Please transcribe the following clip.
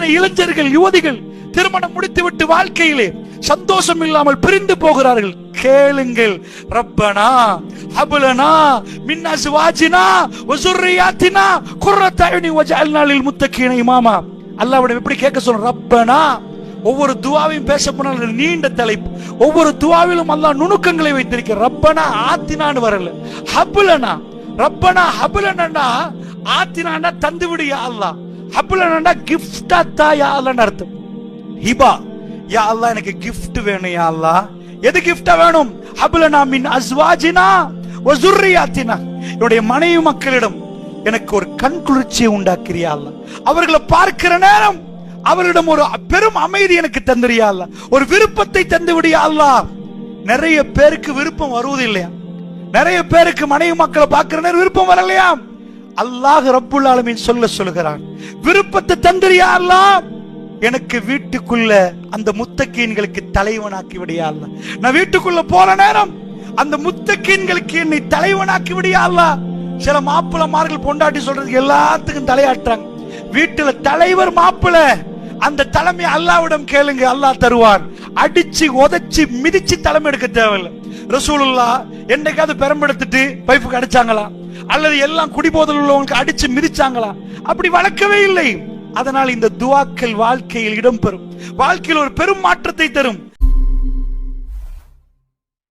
எத்தனை இளைஞர்கள் யுவதிகள் திருமணம் முடித்துவிட்டு வாழ்க்கையிலே சந்தோஷம் இல்லாமல் பிரிந்து போகிறார்கள். கேளுங்கள் ரப்பனா ஹபுலனா மின்னாசு வாஜினா வசுர்ரியாத்தினா குர்ரத் வஜால் நாளில் லில் மாமா இமாமா. அல்லாஹ்விடம் எப்படி கேட்க சொல்ற ரப்பனா ஒவ்வொரு துவாவையும் பேச போனால் நீண்ட தலைப்பு. ஒவ்வொரு துவாவிலும் அல்லாஹ் நுணுக்கங்களை வைத்திருக்க ரப்பனா ஆத்தினான்னு வரல. ஹபுலனா ரப்பனா ஹபுலனா ஆத்தினான்னா தந்து விடு அல்லாஹ். அப்படின்னா கிஃப்டா தான் யா அர்த்தம். ஹிபா யா அல்லா எனக்கு கிஃப்ட் வேணும் யா எது கிஃப்டா வேணும்? ஹபுலனா மின் அஸ்வாஜினா வசுர்ரியாத்தினா என்னுடைய மனைவி மக்களிடம் எனக்கு ஒரு கண் குளிர்ச்சியை உண்டாக்கிறியா அவர்களை பார்க்கிற நேரம் அவரிடம் ஒரு பெரும் அமைதி எனக்கு தந்துறியா அல்ல. ஒரு விருப்பத்தை தந்து விடியா நிறைய பேருக்கு விருப்பம் வருவது இல்லையா நிறைய பேருக்கு மனைவி மக்களை பார்க்கிற நேரம் விருப்பம் வரலையா? அல்லாஹ் ரப்புல் ஆலமின் சொல்ல சொல்கிறான் விருப்பத்தை தந்துறியா எனக்கு வீட்டுக்குள்ள அந்த முத்தக்கீன்களுக்கு தலைவனாக்கி விடியா நான் வீட்டுக்குள்ள போற நேரம் அந்த முத்தக்கீன்களுக்கு என்னை தலைவனாக்கி விடியா சில மாப்பிளமார்கள் பொண்டாட்டி சொல்றது எல்லாத்துக்கும் தலையாட்டுறாங்க. வீட்டுல தலைவர் மாப்பிள அந்த தலைமை அல்லாவிடம் கேளுங்க அல்லாஹ் தருவான். அடிச்சு உதைச்சு மிதிச்சு தலைமை எடுக்க தேவையில்லை. ரசூலுல்லா என்னைக்காவது பெரம்பெடுத்துட்டு பைப்புக்கு அடிச்சாங்களா? அல்லது எல்லாம் குடிபோதல் உள்ளவங்களுக்கு அடிச்சு மிதிச்சாங்களா? அப்படி வளர்க்கவே இல்லை. அதனால் இந்த துவாக்கள் வாழ்க்கையில் இடம்பெறும். வாழ்க்கையில் ஒரு பெரும் மாற்றத்தை தரும்.